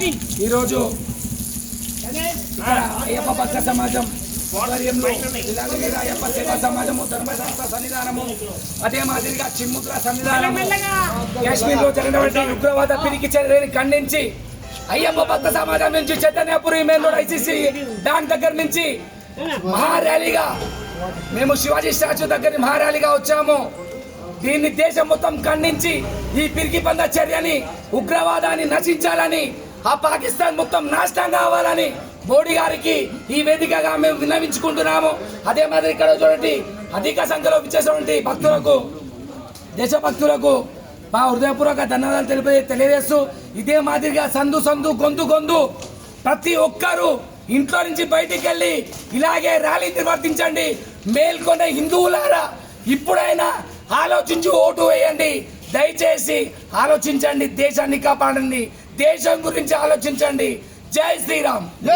ఈరోజు అయ్యప్ప భక్త సమాజం ఆధ్వర్యంలో అయ్యప్ప సేవా సమాజము ధర్మశాస్త్ర సన్నిధానము అదే మాదిరిగా చిమ్ముద్ర సన్నిధానము కాశ్మీర్లో జరిగినటువంటి ఉగ్రవాద పిరికి చర్యని ఖండించి అయ్యప్ప భక్త సమాజం నుంచి చైతన్యపురి మెయిన్ రోడ్ ఐసీసీ డాన్ దగ్గర నుంచి మహార్యాలీగా మేము శివాజీ స్టాచ్యూ దగ్గర మహార్యాలీగా వచ్చాము. దీన్ని దేశం మొత్తం ఖండించి ఈ పిరికి పంద చర్యని ఉగ్రవాదాన్ని నశించాలని ఆ పాకిస్తాన్ మొత్తం నాశనం కావాలని మోడీ గారికి ఈ వేదికగా మేము విన్నవించుకుంటున్నాము. అదే మాదిరి ఇక్కడ చూడండి అధిక సంఖ్యలో ఇచ్చేటువంటి భక్తులకు దేశభక్తులకు మా హృదయపూర్వక ధన్యవాదాలు తెలిపే తెలియజేస్తూ ఇదే మాదిరిగా సందు సందు గొంతు గొంతు ప్రతి ఒక్కరూ ఇంట్లో నుంచి బయటికి వెళ్ళి ఇలాగే ర్యాలీ నిర్వర్తించండి. మేల్కొనే హిందువులారా ఇప్పుడైనా ఆలోచించి ఓటు వేయండి. దయచేసి ఆలోచించండి దేశాన్ని కాపాడండి. దేశం గురించి ఆలోచించండి. జై శ్రీరామ్.